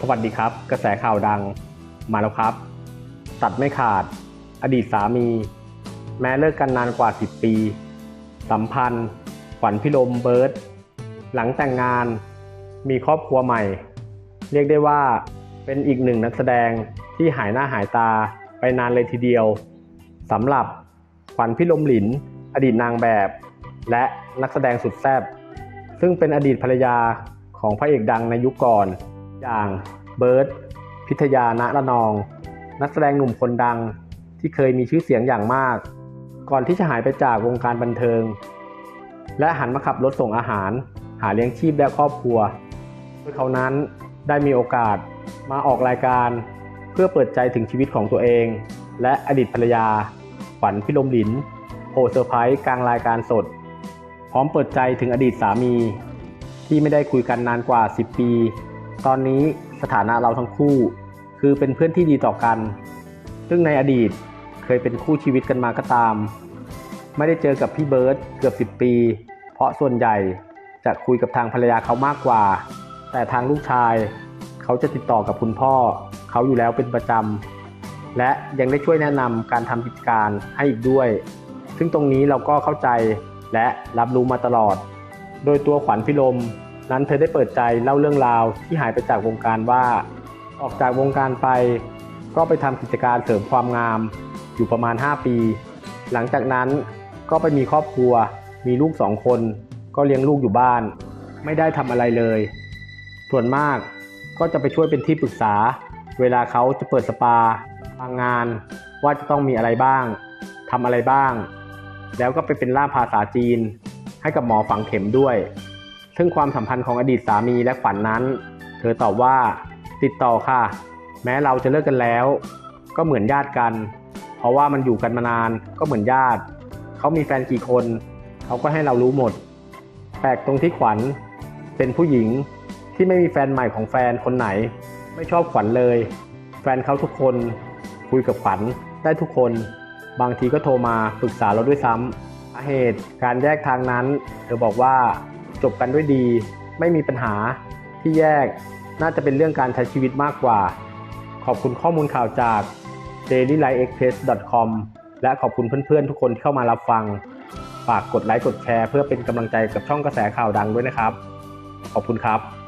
สวัสดีครับ กระแสข่าวดังมาแล้วครับ ตัดไม่ขาด อดีตสามี แม้เลิกกันนานกว่า 10 ปี สัมพันธ์ ขวัญพิลมเบิร์ตหลังแต่งงาน มีครอบครัวใหม่ เรียกได้ว่าเป็นอีกหนึ่งนักแสดงที่หายหน้าหายตาไปนานเลยทีเดียวสำหรับขวัญพิลมหลิน อดีตนางแบบ และนักแสดงสุดแซ่บซึ่งเป็นอดีตภรรยาของพระเอกดังในยุคก่อน อย่างเบิร์ตพิทยาณระนอง นักแสดงหนุ่มคนดังที่เคยมีชื่อเสียงอย่างมาก ก่อนที่จะหายไปจากวงการบันเทิง และหันมาขับรถส่งอาหาร หาเลี้ยงชีพและครอบครัวโดยเขานั้นได้มีโอกาสมาออกรายการเพื่อเปิดใจถึงชีวิตของตัวเอง และอดีตภรรยาขวัญพิลมหลินโผล่เซอร์ไพรส์กลางรายการสด พร้อมเปิดใจถึงอดีตสามี ที่ไม่ได้คุยกันนานกว่า 10 ปี ตอนนี้สถานะเราทั้งคู่ คือเป็นเพื่อนที่ดีต่อกัน ซึ่งในอดีตเคยเป็นคู่ชีวิตกันมาก็ตาม ไม่ได้เจอกับพี่เบิร์ตเกือบ 10 ปี เพราะส่วนใหญ่จะคุยกับทางภรรยาเขามากกว่า แต่ทางลูกชาย เขาจะติดต่อกับคุณพ่อ เขาอยู่แล้วเป็นประจำ และยังได้ช่วยแนะนำการทำกิจการให้อีกด้วย ซึ่งตรงนี้เราก็เข้าใจและรับรู้มาตลอด โดยตัวขวัญพิลม นั้นเธอได้เปิดใจเล่าเรื่องราวที่หายไปจากวงการว่า ออกจากวงการไป ก็ไปทำกิจการเสริมความงาม อยู่ประมาณ 5 ปี หลังจากนั้นก็ไปมีครอบครัว มีลูกสองคน ก็เลี้ยงลูกอยู่บ้าน ไม่ได้ทำอะไรเลย ส่วนมากก็จะไปช่วยเป็นที่ปรึกษา เวลาเขาจะเปิดสปาทางงานว่าจะต้องมีอะไรบ้างทำอะไรบ้าง แล้วก็ไปเป็นล่าภาษาจีน ให้กับหมอฝังเข็มด้วย ซึ่งความสัมพันธ์ของอดีตสามีและขวัญนนั้น เธอตอบว่า ติดต่อค่ะ แม้เราจะเลิกกันแล้ว ก็เหมือนญาติกัน เพราะว่ามันอยู่กันมานานก็เหมือนญาติ เขามีแฟนกี่คนเขาก็ให้เรารู้หมด แปลกตรงที่ขวัญเป็นผู้หญิงที่ไม่มีแฟนใหม่ของแฟนคนไหน ไม่ชอบขวัญเลย แฟนเขาทุกคนคุยกับขวัญได้ทุกคน บางทีก็โทรมาปรึกษาเราด้วยซ้ำสาเหตุการแยกทางนั้น เธอบอกว่า จบกันด้วยดี ไม่มีปัญหาที่แยก น่าจะเป็นเรื่องการใช้ชีวิตมากกว่า ขอบคุณข้อมูลข่าวจาก dailylifeexpress.com และขอบคุณเพื่อนๆทุกคนที่เข้ามารับฟัง ฝากกดไลค์กดแชร์เพื่อเป็นกำลังใจกับช่องกระแสข่าวดังด้วยนะครับ ขอบคุณครับ